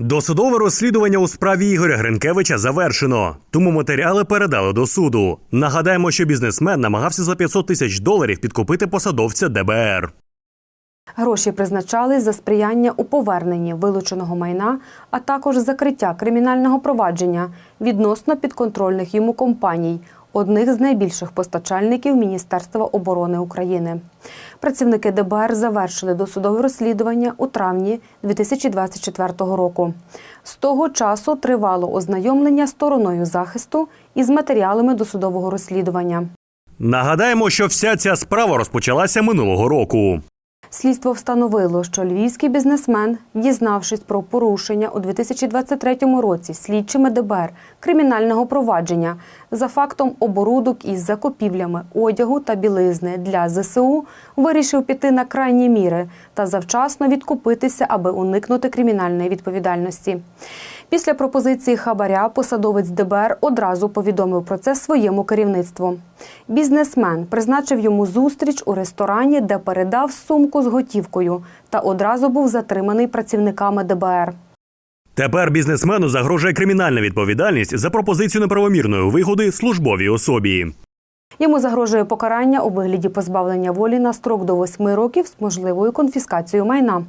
Досудове розслідування у справі Ігоря Гринкевича завершено, тому матеріали передали до суду. Нагадаємо, що бізнесмен намагався за 500 тисяч доларів підкупити посадовця ДБР. Гроші призначались за сприяння у поверненні вилученого майна, а також закриття кримінального провадження відносно підконтрольних йому компаній, одних з найбільших постачальників Міністерства оборони України. Працівники ДБР завершили досудове розслідування у травні 2024 року. З того часу тривало ознайомлення стороною захисту із матеріалами досудового розслідування. Нагадаємо, що вся ця справа розпочалася минулого року. Слідство встановило, що львівський бізнесмен, дізнавшись про порушення у 2023 році слідчими ДБР кримінального провадження за фактом оборудок із закупівлями одягу та білизни для ЗСУ, вирішив піти на крайні міри та завчасно відкупитися, аби уникнути кримінальної відповідальності. Після пропозиції хабаря посадовець ДБР одразу повідомив про це своєму керівництву. Бізнесмен призначив йому зустріч у ресторані, де передав сумку з готівкою, та одразу був затриманий працівниками ДБР. Тепер бізнесмену загрожує кримінальна відповідальність за пропозицію неправомірної вигоди службовій особі. Йому загрожує покарання у вигляді позбавлення волі на строк до 8 років з можливою конфіскацією майна.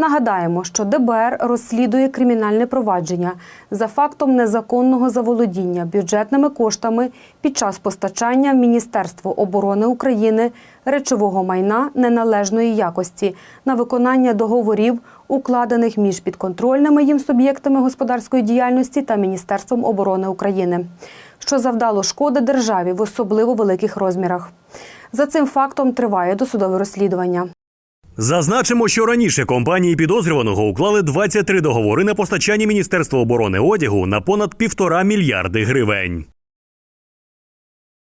Нагадаємо, що ДБР розслідує кримінальне провадження за фактом незаконного заволодіння бюджетними коштами під час постачання в Міністерство оборони України речового майна неналежної якості на виконання договорів, укладених між підконтрольними їм суб'єктами господарської діяльності та Міністерством оборони України, що завдало шкоди державі в особливо великих розмірах. За цим фактом триває досудове розслідування. Зазначимо, що раніше компанії підозрюваного уклали 23 договори на постачання Міністерства оборони одягу на понад півтора мільярди гривень.